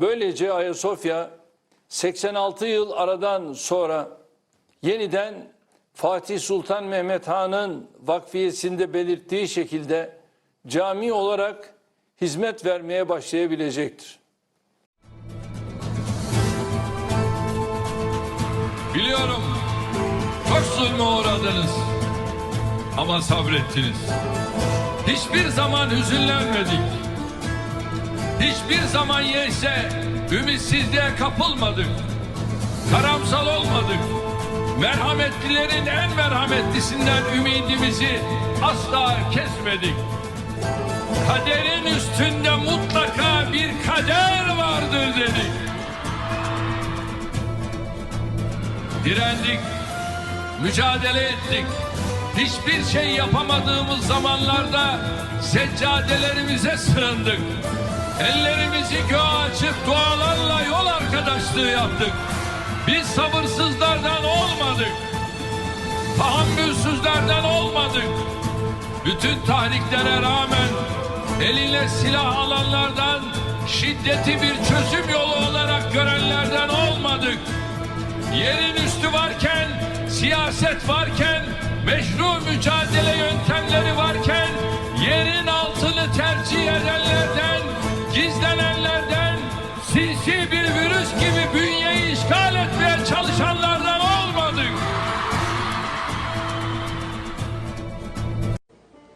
Böylece Ayasofya 86 yıl aradan sonra yeniden Fatih Sultan Mehmet Han'ın vakfiyesinde belirttiği şekilde cami olarak hizmet vermeye başlayabilecektir. Biliyorum çok zulme uğradınız ama sabrettiniz. Hiçbir zaman hüzünlenmedik. Hiçbir zaman yese ümitsizliğe kapılmadık. Karamsal olmadık. Merhametlilerin en merhametlisinden ümidimizi asla kesmedik. Kaderin üstünde mutlaka bir kader vardır dedik. direndik, mücadele ettik. Hiçbir şey yapamadığımız zamanlarda seccadelerimize sığındık. Ellerimizi göğe açıp dualarla yol arkadaşlığı yaptık. Biz sabırsızlardan olmadık. Tahammülsüzlerden olmadık. Bütün tahriklere rağmen eline silah alanlardan şiddeti bir çözüm yolu olarak görenlerden olmadık. Yerin üstü varken, siyaset varken, meşru mücadele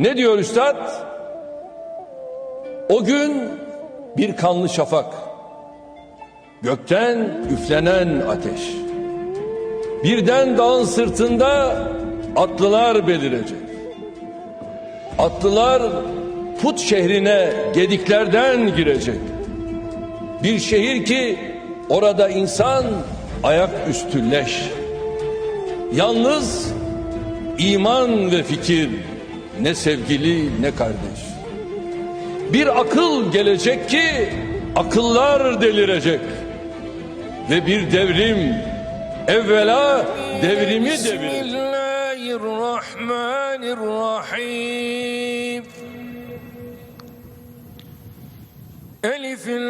Ne diyor üstad? O gün bir kanlı şafak. Gökten üflenen ateş. Birden dağın sırtında atlılar belirecek. Atlılar Put şehrine gediklerden girecek. Bir şehir ki orada insan ayak üstü leş. Yalnız iman ve fikir ne sevgili ne kardeş. Bir akıl gelecek ki akıllar delirecek. Ve bir devrim evvela devrimi devirecek. Bismillahirrahmanirrahim. Elif lam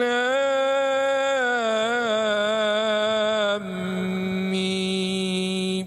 mim.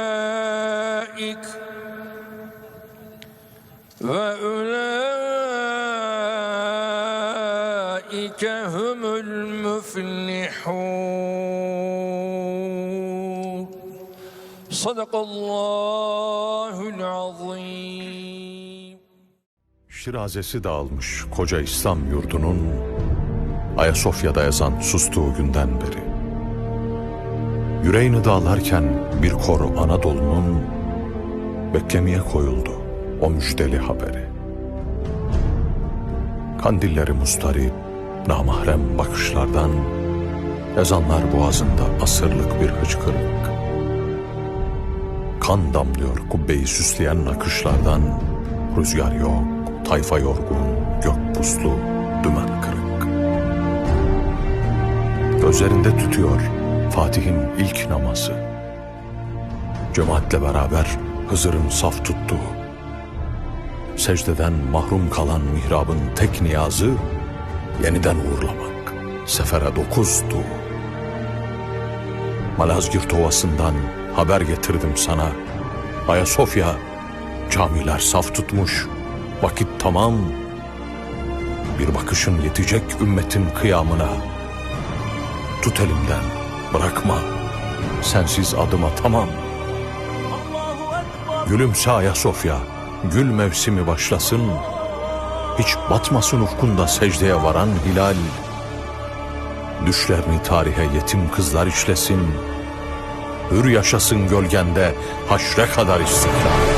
ve ulaike humul muflihun. Sadakallahul azim. Şirazesi dağılmış koca İslam yurdunun Ayasofya'da yazan sustuğu günden beri. Yüreğini dağlarken bir kor Anadolu'nun beklemeye koyuldu o müjdeli haberi. Kandilleri mustarip, namahrem bakışlardan, ezanlar boğazında asırlık bir hıçkırık. Kan damlıyor kubbeyi süsleyen nakışlardan, rüzgar yok, tayfa yorgun, gök puslu, dümen kırık. Gözlerinde tutuyor Fatih'in ilk namazı. Cemaatle beraber Hızır'ın saf tuttuğu, secdeden mahrum kalan mihrabın tek niyazı yeniden uğurlamak. Sefere dokuzdu. Malazgirt Ovası'ndan haber getirdim sana. Ayasofya camiler saf tutmuş. Vakit tamam. Bir bakışın yetecek ümmetin kıyamına. Tut elimden, bırakma. sensiz adım atamam. Gülümse Ayasofya, gül mevsimi başlasın. Hiç batmasın ufkunda secdeye varan hilal. Düşlerini tarihe yetim kızlar işlesin. Hür yaşasın gölgende haşre kadar istiklal.